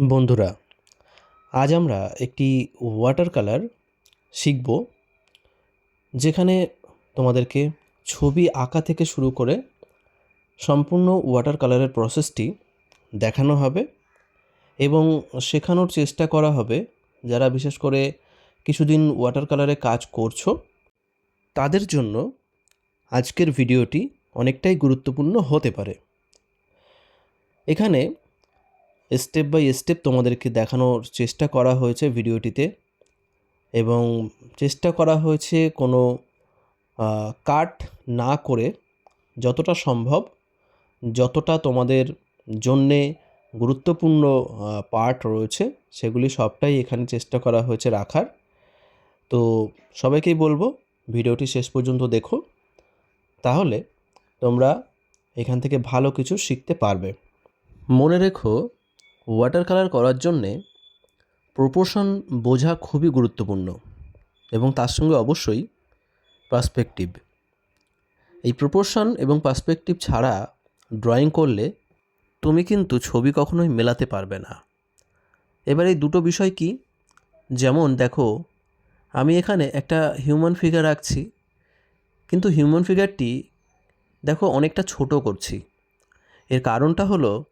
বন্ধুরা, আজ আমরা একটি ওয়াটার কালার শিখব, যেখানে তোমাদেরকে ছবি আঁকা থেকে শুরু করে সম্পূর্ণ ওয়াটার কালারের প্রসেসটি দেখানো হবে এবং শেখানোর চেষ্টা করা হবে যারা বিশেষ করে কিছুদিন ওয়াটার কালারে কাজ করছ, তাদের জন্য আজকের ভিডিওটি অনেকটাই গুরুত্বপূর্ণ হতে পারে। এখানে স্টেপ বাই স্টেপ তোমাদেরকে দেখানোর চেষ্টা করা হয়েছে ভিডিওটিতে। এবং চেষ্টা করা হয়েছে কোনো কাট না করে যতটা সম্ভব, যতটা তোমাদের জন্যে গুরুত্বপূর্ণ পার্ট রয়েছে, সেগুলি সবটাই এখানে চেষ্টা করা হয়েছে রাখার। তো সবাইকেই বলব, ভিডিওটি শেষ পর্যন্ত দেখো। তাহলে তোমরা এখান থেকে ভালো কিছু শিখতে পারবে। মনে রেখো ওয়াটার কালার করার জন্যে প্রপোর্শন বোঝা খুবই গুরুত্বপূর্ণ এবং তার সঙ্গে অবশ্যই পার্সপেক্টিভ এই প্রপোর্শন এবং পার্সপেক্টিভ ছাড়া ড্রয়িং করলে তুমি কিন্তু ছবি কখনোই মেলাতে পারবে না। এবার এই দুটো বিষয় কি? যেমন দেখো, আমি এখানে একটা হিউম্যান ফিগার রাখছি কিন্তু হিউম্যান ফিগারটি দেখো অনেকটা ছোট করছি। এর কারণটা হলো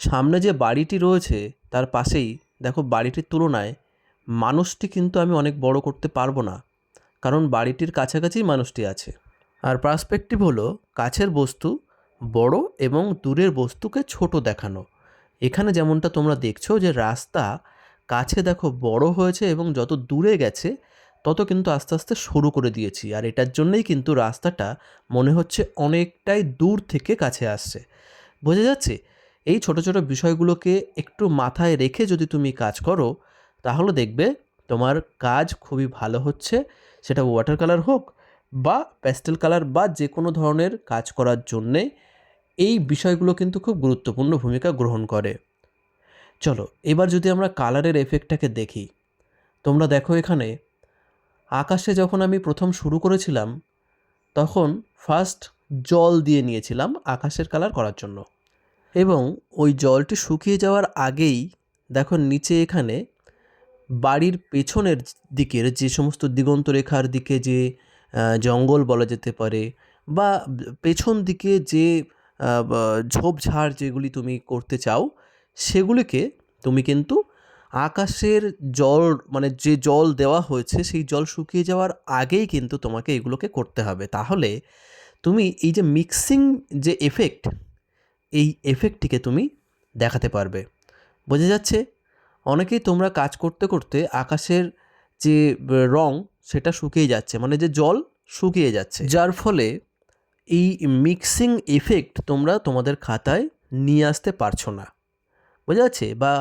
সামনে যে বাড়িটি রয়েছে, তার পাশেই, দেখো বাড়িটির তুলনায়, মানুষটি কিন্তু আমি অনেক বড় করতে পারব না, কারণ বাড়িটির কাছাকাছি মানুষটি আছে। আর পার্সপেক্টিভ হলো, কাছের বস্তু, বড় এবং দূরের বস্তুকে ছোট দেখানো। এখানে যেমনটা তোমরা দেখছ যে রাস্তা কাছে দেখো বড় হয়েছে এবং যত দূরে গেছে, তত কিন্তু আস্তে আস্তে সরু করে দিয়েছি। আর এটার জন্যই কিন্তু রাস্তাটা মনে হচ্ছে অনেকটাই দূর থেকে কাছে আসছে। বোঝা যাচ্ছে? এই ছোট ছোট বিষয়গুলোকে একটু মাথায় রেখে যদি তুমি কাজ করো, তাহলে দেখবে তোমার কাজ খুবই ভালো হচ্ছে। সেটা ওয়াটার কালার হোক বা প্যাস্টেল কালার বা যে কোনো ধরনের কাজ করার জন্যে এই বিষয়গুলো কিন্তু খুব গুরুত্বপূর্ণ ভূমিকা গ্রহণ করে। চলো, এবার যদি আমরা কালারের এফেক্টটাকে দেখি। তোমরা দেখো এখানে, আকাশে যখন আমি প্রথম শুরু করেছিলাম, তখন ফার্স্ট জল দিয়ে নিয়েছিলাম আকাশের কালার করার জন্য। এবং ওই জলটি শুকিয়ে যাওয়ার আগেই, দেখো নিচে এখানে বাড়ির পেছনের দিকের যে সমস্ত দিগন্ত রেখার দিকে যে জঙ্গল বলা যেতে পারে বা পেছন দিকে যে ঝোপঝাড় যেগুলি তুমি করতে চাও, সেগুলিকে তুমি কিন্তু আকাশের জল মানে যে জল দেওয়া হয়েছে সেই জল শুকিয়ে যাওয়ার আগেই কিন্তু তোমাকে এগুলোকে করতে হবে। তাহলে তুমি এই যে মিক্সিং যে এফেক্ট এই এফেক্টটিকে তুমি দেখাতে পারবে। বোঝা যাচ্ছে, অনেকেই তোমরা কাজ করতে করতে আকাশের যে রং সেটা শুকিয়ে যাচ্ছে মানে যে জল শুকিয়ে যাচ্ছে। যার ফলে এই মিক্সিং এফেক্ট তোমরা তোমাদের খাতায় নিয়ে আসতে পারছ না। বোঝা যাচ্ছে? বা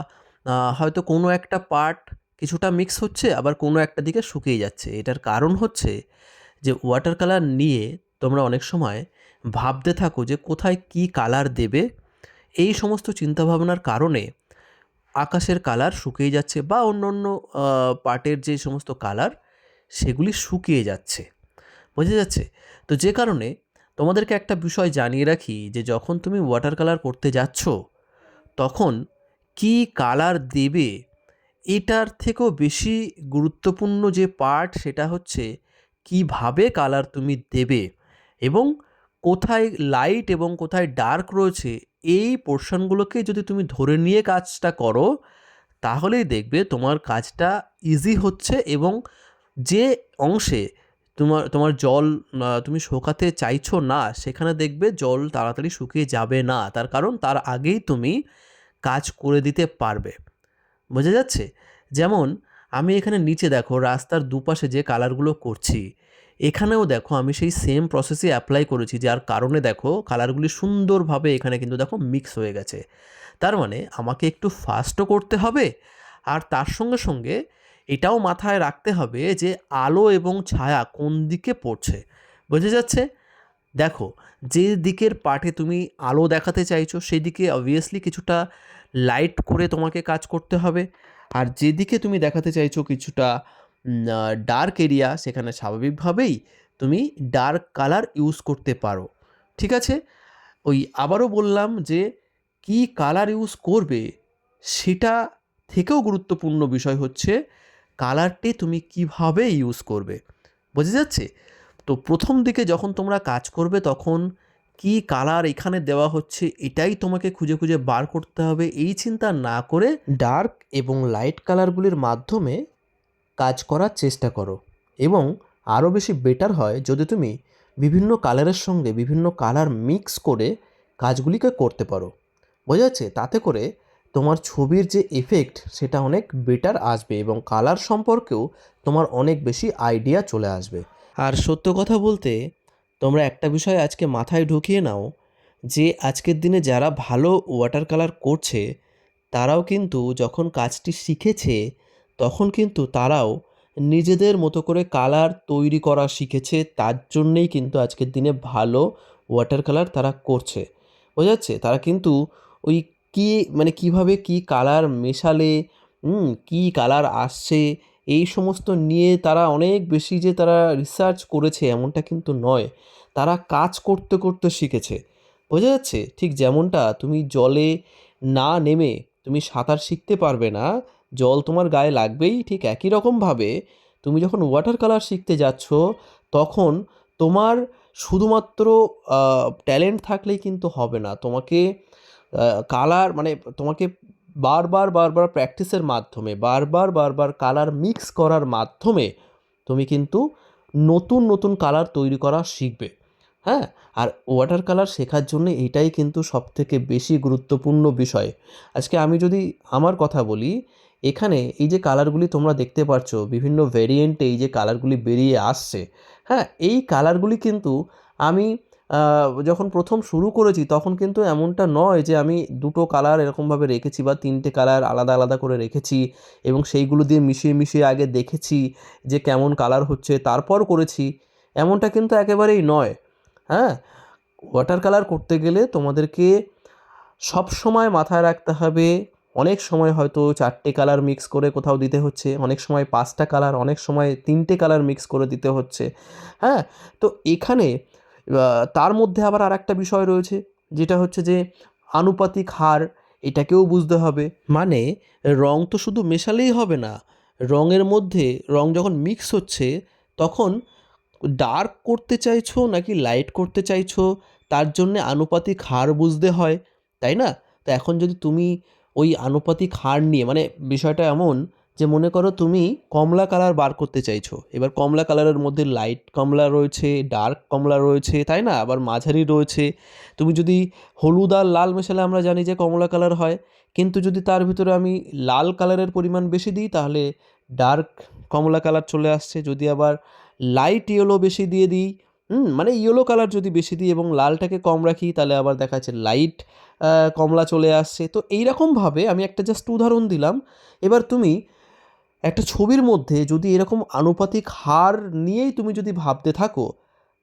হয়তো কোনো একটা পার্ট কিছুটা মিক্স হচ্ছে, আবার কোনো একটা দিকে শুকিয়ে যাচ্ছে। এটার কারণ হচ্ছে যে ওয়াটার কালার নিয়ে তোমরা অনেক সময় ভাবতে থাকো যে কোথায় কি কালার দেবে। এই সমস্ত চিন্তাভাবনার কারণে আকাশের কালার শুকিয়ে যাচ্ছে বা অন্য অন্য পার্টের যে সমস্ত কালার সেগুলি শুকিয়ে যাচ্ছে। বোঝা যাচ্ছে? তো যে কারণে তোমাদেরকে একটা বিষয় জানিয়ে রাখি যে যখন তুমি ওয়াটার কালার করতে যাচ্ছ, তখন কি কালার দেবে এটার থেকেও বেশি গুরুত্বপূর্ণ যে পার্ট সেটা হচ্ছে কীভাবে কালার তুমি দেবে এবং কোথায় লাইট এবং কোথায় ডার্ক রয়েছে, এই পোর্শনগুলোকে যদি তুমি ধরে নিয়ে কাজটা করো, তাহলেই দেখবে তোমার কাজটা ইজি হচ্ছে এবং যে অংশে তোমার তোমার জল তুমি শোকাতে চাইছো না, সেখানে দেখবে জল তাড়াতাড়ি শুকিয়ে যাবে না। তার কারণ তার আগেই তুমি কাজ করে দিতে পারবে। বোঝা যাচ্ছে? যেমন, আমি এখানে নিচে দেখো, রাস্তার দুপাশে যে কালারগুলো করছি এখানেও দেখো আমি সেই সেম প্রসেসই অ্যাপ্লাই করেছি, যার কারণে দেখো কালারগুলি সুন্দরভাবে এখানে কিন্তু দেখো মিক্স হয়ে গেছে। তার মানে আমাকে একটু ফাস্টও করতে হবে, আর তার সঙ্গে সঙ্গে এটাও মাথায় রাখতে হবে যে আলো এবং ছায়া কোন দিকে পড়ছে। বোঝা যাচ্ছে? দেখো, যে দিকের পার্টে তুমি আলো দেখাতে চাইছো, সেই দিকে অবভিয়াসলি কিছুটা লাইট করে তোমাকে কাজ করতে হবে, আর যেদিকে তুমি দেখাতে চাইছো কিছুটা ডার্ক এরিয়া সেখানে স্বাভাবিকভাবেই তুমি ডার্ক কালার ইউজ করতে পারো। ঠিক আছে? ওই আবারও বললাম যে, কি কালার ইউজ করবে সেটা থেকেও গুরুত্বপূর্ণ বিষয় হচ্ছে কালারটি তুমি কীভাবে ইউজ করবে। বোঝা যাচ্ছে? তো প্রথম দিকে যখন তোমরা কাজ করবে তখন কি কালার এখানে দেওয়া হচ্ছে এটাই তোমাকে খুঁজে খুঁজে বার করতে হবে। এই চিন্তা না করে ডার্ক এবং লাইট কালারগুলির মাধ্যমে কাজ করার চেষ্টা করো। এবং আরও বেশি বেটার হয় যদি তুমি বিভিন্ন কালারের সঙ্গে বিভিন্ন কালার মিক্স করে কাজগুলিকে করতে পারো। বোঝা যাচ্ছে? তাতে করে তোমার ছবির যে এফেক্ট সেটা অনেক বেটার আসবে এবং কালার সম্পর্কেও তোমার অনেক বেশি আইডিয়া চলে আসবে। আর সত্য কথা বলতে, তোমরা একটা বিষয় আজকে মাথায় ঢুকিয়ে নাও যে আজকের দিনে যারা ভালো ওয়াটার কালার করছে, তারাও কিন্তু যখন কাজটি শিখেছে তখন কিন্তু তারাও নিজেদের মতো করে কালার তৈরি করা শিখেছে, তার জন্যেই কিন্তু আজকের দিনে ভালো ওয়াটার কালার তারা করছে। বোঝা যাচ্ছে? তারা কিন্তু ওই কী মানে কীভাবে কি কালার মেশালে কী কালার আসছে, এই সমস্ত নিয়ে তারা অনেক বেশি যে তারা রিসার্চ করেছে এমনটা কিন্তু নয়। তারা কাজ করতে করতে শিখেছে। বোঝা যাচ্ছে? ঠিক যেমনটা তুমি জলে না নেমে তুমি সাঁতার শিখতে পারবে না জল তোমার গায়ে লাগবেই ঠিক একই রকমভাবে তুমি যখন ওয়াটার কালার শিখতে যাচ্ছ, তখন তোমার শুধুমাত্র ট্যালেন্ট থাকলেই কিন্তু হবে না। তোমাকে কালার মানে তোমাকে বারবার বারবার প্র্যাকটিসের মাধ্যমে, বারবার বারবার কালার মিক্স করার মাধ্যমে তুমি কিন্তু নতুন নতুন কালার তৈরি করা শিখবে। হ্যাঁ? আর ওয়াটার কালার শেখার জন্য এটাই কিন্তু সবথেকে বেশি গুরুত্বপূর্ণ বিষয়। আজকে আমি যদি আমার কথা বলি এখানে এই যে কালারগুলি তোমরা দেখতে পাচ্ছ, বিভিন্ন ভেরিয়েন্টে এই যে কালারগুলি বেরিয়ে আসছে হ্যাঁ এই কালারগুলি কিন্তু আমি যখন প্রথম শুরু করেছি তখন কিন্তু এমনটা নয় যে আমি দুটো কালার এরকমভাবে রেখেছি বা তিনটে কালার আলাদা আলাদা করে রেখেছি এবং সেইগুলো দিয়ে মিশিয়ে মিশিয়ে আগে দেখেছি যে কেমন কালার হচ্ছে, তারপর করেছি, এমনটা কিন্তু একেবারেই নয় হ্যাঁ। ওয়াটার কালার করতে গেলে তোমাদেরকে সব সময় মাথায় রাখতে হবে অনেক সময় হয়তো চারটে কালার মিক্স করে কোথাও দিতে হচ্ছে, অনেক সময় পাঁচটা কালার অনেক সময় তিনটে কালার মিক্স করে দিতে হচ্ছে। হ্যাঁ তো এখানে তার মধ্যে আবার আর একটা বিষয় রয়েছে, যেটা হচ্ছে যে আনুপাতিক হার, এটাকেও বুঝতে হবে। মানে রং তো শুধু মেশালেই হবে না, রঙের মধ্যে রং যখন মিক্স হচ্ছে, তখন ডার্ক করতে চাইছো নাকি লাইট করতে চাইছো, তার জন্যে আনুপাতিক হার বুঝতে হয়, তাই না? তো এখন যদি তুমি ওই আনুপাতিক হার নিয়ে মানে বিষয়টা এমন যে মনে করো তুমি কমলা কালার বার করতে চাইছো। এবার কমলা কালারের মধ্যে লাইট কমলা রয়েছে ডার্ক কমলা রয়েছে, তাই না? আবার মাঝারি রয়েছে। তুমি যদি হলুদ আর লাল মেশালে আমরা জানি যে কমলা কালার হয়। কিন্তু যদি তার ভিতরে আমি লাল কালারের পরিমাণ বেশি দিই, তাহলে ডার্ক কমলা কালার চলে আসছে। যদি আবার লাইট ইয়েলো বেশি দিয়ে দিই হুম মানে ইয়েলো কালার যদি বেশি দিই এবং লালটাকে কম রাখি, তাহলে আবার দেখা যাচ্ছে লাইট কমলা চলে আসছে। তো এইরকমভাবে আমি একটা জাস্ট উদাহরণ দিলাম। এবার তুমি একটা ছবির মধ্যে যদি এরকম আনুপাতিক হার নিয়েই তুমি যদি ভাবতে থাকো,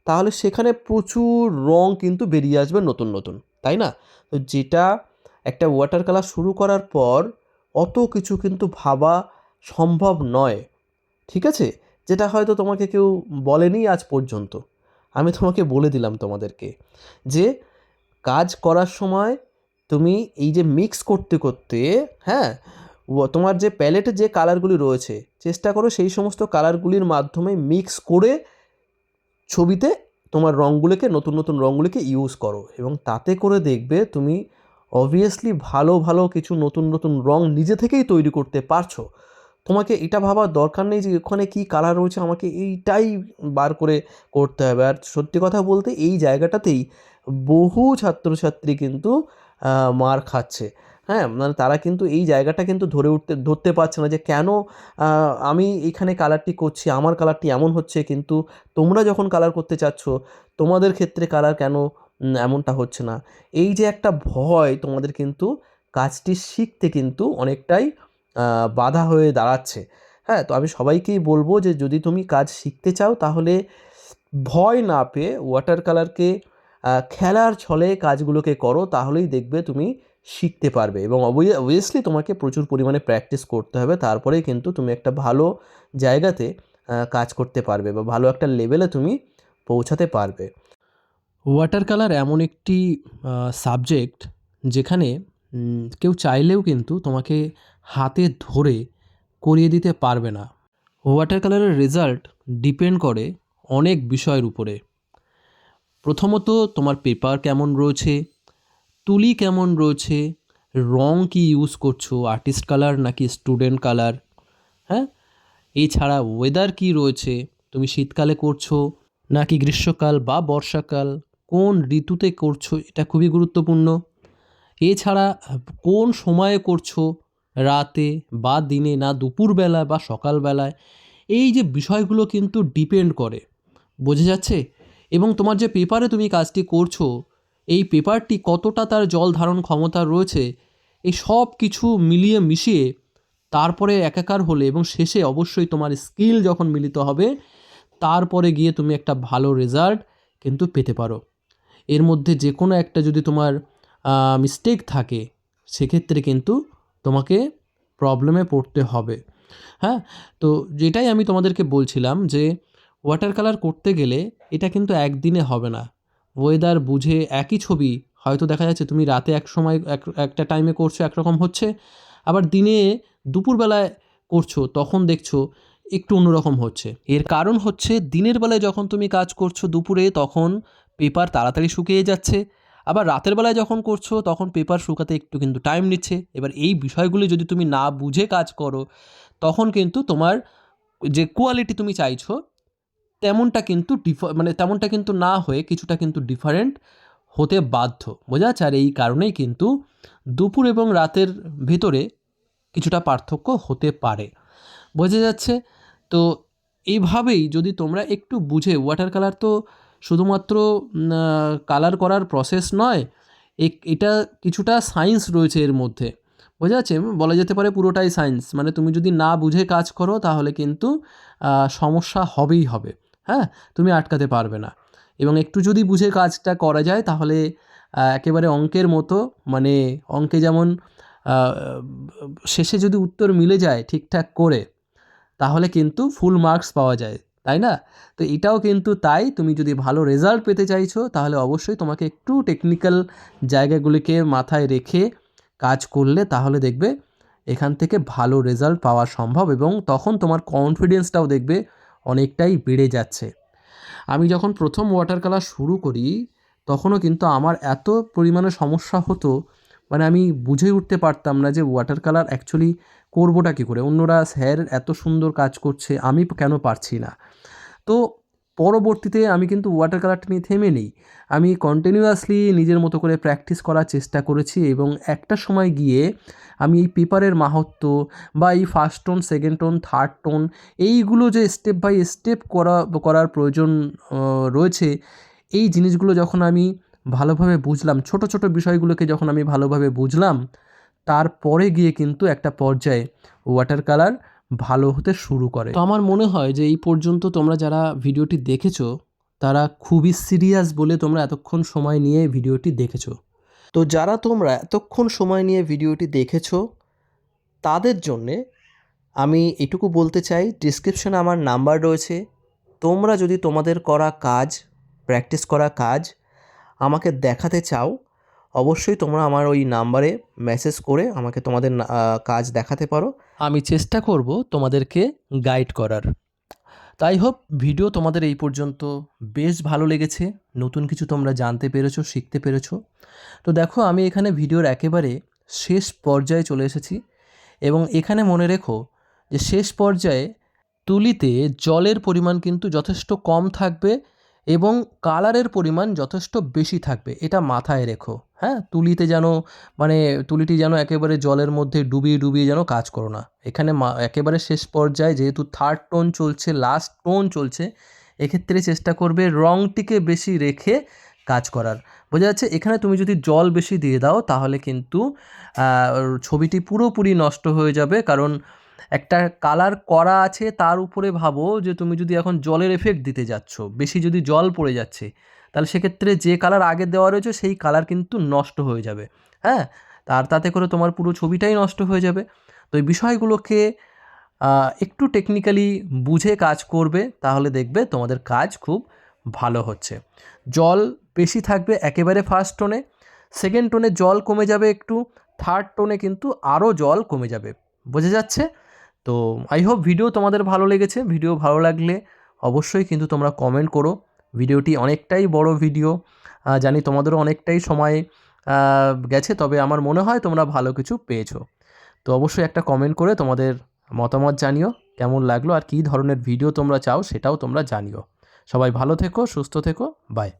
তাহলে সেখানে প্রচুর রং কিন্তু বেরিয়ে আসবে নতুন নতুন, তাই না? তো যেটা একটা ওয়াটার কালার শুরু করার পর অত কিছু কিন্তু ভাবা সম্ভব নয়, ঠিক আছে? যেটা হয়তো তোমাকে কেউ বলেনি আজ পর্যন্ত। আমি তোমাকে বলে দিলাম তোমাদেরকে যে কাজ করার সময় তুমি এই যে মিক্স করতে করতে হ্যাঁ তোমার যে প্যালেটে যে কালারগুলি রয়েছে, চেষ্টা করো সেই সমস্ত কালারগুলির মাধ্যমে মিক্স করে ছবিতে তোমার রঙগুলোকে নতুন নতুন রঙগুলিকে ইউজ করো এবং তাতে করে দেখবে তুমি অবভিয়াসলি ভালো ভালো কিছু নতুন নতুন রং নিজে থেকেই তৈরি করতে পারছ। তোমাকে এটা ভাবার দরকার নেই যে ওখানে কী কালার রয়েছে, আমাকে এইটাই বার করে করতে হবে। আর সত্যি কথা বলতে এই জায়গাটাতেই বহু ছাত্রছাত্রী কিন্তু মার খাচ্ছে। হ্যাঁ মানে তারা কিন্তু এই জায়গাটা কিন্তু ধরে উঠতে, ধরতে পারছে না যে কেন আমি এখানে কালারটি করছি, আমার কালারটি এমন হচ্ছে, কিন্তু তোমরা যখন কালার করতে চাচ্ছ, তোমাদের ক্ষেত্রে কালার কেন এমনটা হচ্ছে না। এই যে একটা ভয় তোমাদের কিন্তু, কাজটি শিখতে কিন্তু অনেকটাই বাধা হয়ে দাঁড়াচ্ছে। হ্যাঁ তো আমি সবাইকেই বলব যে, যদি তুমি কাজ শিখতে চাও, তাহলে ভয় না পেয়ে ওয়াটার কালারকে খেলার ছলে কাজগুলোকে করো, তাহলেই দেখবে তুমি শিখতে পারবে। এবং অবভিয়াসলি তোমাকে প্রচুর পরিমাণে প্র্যাকটিস করতে হবে তারপরেই কিন্তু তুমি একটা ভালো জায়গাতে কাজ করতে পারবে বা ভালো একটা লেভেলে তুমি পৌঁছাতে পারবে। ওয়াটার কালার এমন একটি সাবজেক্ট যেখানে কেউ চাইলেও কিন্তু তোমাকে হাতে ধরে করিয়ে দিতে পারবে না। ওয়াটার কালারের রেজাল্ট ডিপেন্ড করে অনেক বিষয়ের উপরে। প্রথমত, তোমার পেপার কেমন রয়েছে? তুলি কেমন রয়েছে? রং কি ইউজ করছ? আর্টিস্ট কালার নাকি স্টুডেন্ট কালার হ্যাঁ? এছাড়া ওয়েদার কি রয়েছে? তুমি শীতকালে করছ? নাকি গ্রীষ্মকাল বা বর্ষাকাল? কোন ঋতুতে করছ? এটা খুবই গুরুত্বপূর্ণ। এছাড়া, কোন সময়ে করছ? রাতে বা দিনে না দুপুরবেলা বা সকালবেলায় এই যে বিষয়গুলো কিন্তু ডিপেন্ড করে, বোঝা যাচ্ছে? এবং তোমার যে পেপারে তুমি কাজটি করছ, এই পেপারটি কতটা তার জল ধারণ ক্ষমতা রয়েছে, এই সব কিছু মিলিয়ে মিশিয়ে তারপরে একাকার হলে এবং শেষে অবশ্যই তোমার স্কিল যখন মিলিত হবে, তারপরে গিয়ে তুমি একটা ভালো রেজাল্ট কিন্তু পেতে পারো। এর মধ্যে যে কোনো একটা যদি তোমার মিস্টেক থাকে, সেক্ষেত্রে কিন্তু তোমাকে প্রবলেমে পড়তে হবে। হ্যাঁ? তো যেটাই আমি তোমাদেরকে বলছিলাম যে ওয়াটার কালার করতে গেলে এটা কিন্তু একদিনে হবে না। ওয়েদার বুঝে একই ছবি, হয়তো দেখা যাচ্ছে তুমি রাতে এক সময়, এক, একটা টাইমে করছ, একরকম হচ্ছে। আবার দিনে দুপুরবেলায় করছ, তখন দেখছ একটু অন্যরকম হচ্ছে। এর কারণ হচ্ছে, দিনের বেলায় যখন তুমি কাজ করছ দুপুরে, তখন পেপার তাড়াতাড়ি শুকিয়ে যাচ্ছে। আবার রাতের বেলায় যখন করছ, তখন পেপার শুকাতে একটু কিন্তু টাইম নিচ্ছে। এবার এই বিষয়গুলি যদি তুমি না বুঝে কাজ করো, তখন কিন্তু তোমার যে কোয়ালিটি তুমি চাইছো, তেমনটা কিন্তু ডিফ মানে তেমনটা কিন্তু না হয়ে কিছুটা কিন্তু ডিফারেন্ট হতে বাধ্য। বোঝা যাচ্ছে? আর এই কারণেই কিন্তু দুপুর এবং রাতের ভিতরে কিছুটা পার্থক্য হতে পারে। বোঝা যাচ্ছে? তো এইভাবেই যদি তোমরা একটু বুঝে ওয়াটার কালার তো শুধুমাত্র কালার করার প্রসেস নয় এটা কিছুটা সায়েন্স রয়েছে এর মধ্যে। বোঝা যাচ্ছে? বলা যেতে পারে পুরোটাই সায়েন্স মানে তুমি যদি না বুঝে কাজ করো, তাহলে কিন্তু সমস্যা হবেই হবে। হ্যাঁ? তুমি আটকাতে পারবে না। এবং একটু যদি বুঝে কাজটা করা যায়, তাহলে একেবারে অঙ্কের মতো মানে অঙ্কে যেমন শেষে যদি উত্তর মিলে যায় ঠিকঠাক করে, তাহলে কিন্তু ফুল মার্কস পাওয়া যায়। তাই না? তো এটাও কিন্তু তাই, তুমি যদি ভালো রেজাল্ট পেতে চাইছো, তাহলে অবশ্যই তোমাকে একটু টেকনিক্যাল জায়গাগুলিকে মাথায় রেখে কাজ করলে তাহলে দেখবে এখান থেকে ভালো রেজাল্ট পাওয়া সম্ভব এবং তখন তোমার কনফিডেন্সটাও দেখবে অনেকটাই বেড়ে যাচ্ছে। আমি যখন প্রথম ওয়াটার কালার শুরু করি, তখনও কিন্তু আমার এত পরিমাণে সমস্যা হতো মানে আমি বুঝে উঠতে পারতাম না যে ওয়াটার কালার অ্যাকচুয়ালি করবোটা কী করে। অন্যরা, স্যার, এত সুন্দর কাজ করছে, আমি কেন পারছি না? তো পরবর্তীতে আমি কিন্তু ওয়াটার কালারটা নিয়ে থেমে নেই। আমি কন্টিনিউয়াসলি নিজের মতো করে প্র্যাকটিস করার চেষ্টা করেছি এবং একটা সময় গিয়ে আমি এই পেপারের মাহাত্ম বা এই first tone second tone third tone এইগুলো যে স্টেপ বাই স্টেপ করা, করার প্রয়োজন রয়েছে, এই জিনিসগুলো যখন আমি ভালোভাবে বুঝলাম, ছোট ছোট বিষয়গুলোকে যখন আমি ভালোভাবে বুঝলাম, তারপরে গিয়ে কিন্তু একটা পর্যায়ে ওয়াটার কালার ভালো হতে শুরু করে। তো আমার মনে হয় যে এই পর্যন্ত তোমরা যারা ভিডিওটি দেখেছ, তারা খুবই সিরিয়াস বলে তোমরা এতক্ষণ সময় নিয়ে ভিডিওটি দেখেছ। তো যারা তোমরা এতক্ষণ সময় নিয়ে ভিডিওটি দেখেছ, তাদের জন্যে আমি এটুকু বলতে চাই ডিসক্রিপশনে আমার নাম্বার রয়েছে। তোমরা যদি তোমাদের করা কাজ প্র্যাকটিস করা কাজ, আমাকে দেখাতে চাও অবশ্যই তোমরা আমার ওই নাম্বারে মেসেজ করে আমাকে তোমাদের কাজ দেখাতে পারো। আমি চেষ্টা করব তোমাদেরকে গাইড করার। তাই হোক ভিডিও তোমাদের এই পর্যন্ত বেশ ভালো লেগেছে। নতুন কিছু তোমরা জানতে পেরেছ, শিখতে পেরেছ। তো দেখো, আমি এখানে ভিডিওর একেবারে শেষ পর্যায়ে চলে এসেছি এবং এখানে মনে রেখো যে শেষ পর্যায়ে তুলিতে জলের পরিমাণ কিন্তু যথেষ্ট কম থাকবে এবং কালারের পরিমাণ যথেষ্ট বেশি থাকবে। এটা মাথায় রেখো। হ্যাঁ? তুলিতে যেন মানে তুলিটি যেন একেবারে জলের মধ্যে ডুবিয়ে ডুবিয়ে যেন কাজ করো না। এখানে একেবারে শেষ পর্যায়ে যেহেতু থার্ড টোন চলছে লাস্ট টোন চলছে, এক্ষেত্রে চেষ্টা করবে রংটিকে বেশি রেখে কাজ করার। বোঝা যাচ্ছে, এখানে তুমি যদি জল বেশি দিয়ে দাও, তাহলে কিন্তু ছবিটি পুরোপুরি নষ্ট হয়ে যাবে। কারণ একটা কালার করা আছে, তার উপরে ভাবো যে তুমি যদি এখন জলের এফেক্ট দিতে যাচ্ছ, বেশি যদি জল পড়ে যাচ্ছে, তাহলে সেক্ষেত্রে যে কালার আগে দেওয়া রয়েছে, সেই কালার কিন্তু নষ্ট হয়ে যাবে। হ্যাঁ? তার তাতে করে তোমার পুরো ছবিটাই নষ্ট হয়ে যাবে। তো এই বিষয়গুলোকে একটু টেকনিক্যালি বুঝে কাজ করবে, তাহলে দেখবে তোমাদের কাজ খুব ভালো হচ্ছে। জল বেশি থাকবে একেবারে ফার্স্ট টোনে সেকেন্ড টোনে জল কমে যাবে একটু থার্ড টোনে কিন্তু আরও জল কমে যাবে। বোঝা যাচ্ছে? তো আই হোপ ভিডিও তোমাদের ভালো লেগেছে। ভিডিও ভালো লাগলে অবশ্যই কিন্তু তোমরা কমেন্ট করো। ভিডিওটি অনেকটাই বড় ভিডিও জানি তোমাদেরও অনেকটাই সময় গেছে, তবে আমার মনে হয় তোমরা ভালো কিছু পেয়েছ। তো অবশ্যই একটা কমেন্ট করে তোমাদের মতামত জানিও, কেমন লাগল আর কী ধরনের ভিডিও তোমরা চাও সেটাও তোমরা জানিও। সবাই ভালো থেকো, সুস্থ থেকো বাই